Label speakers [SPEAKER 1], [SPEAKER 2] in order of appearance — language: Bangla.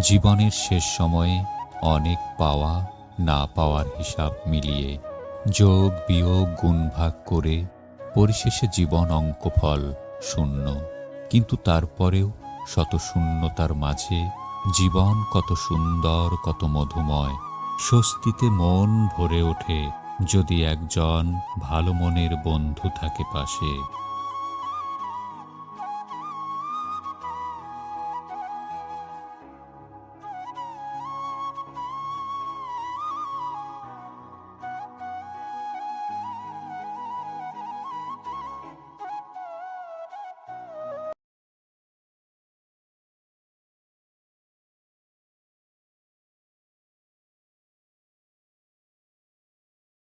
[SPEAKER 1] জীবনের শেষ সময়ে অনেক পাওয়া না পাওয়ার হিসাব মিলিয়ে যোগ, বিয়োগ, গুণ ভাগ করে পরিশেষে জীবন অঙ্কফল শূন্য। কিন্তু তারপরেও শত শূন্যতার মাঝে জীবন কত সুন্দর, কত মধুময়, স্বস্তিতে মন ভরে ওঠে যদি একজন ভালো মনের বন্ধু থাকে পাশে।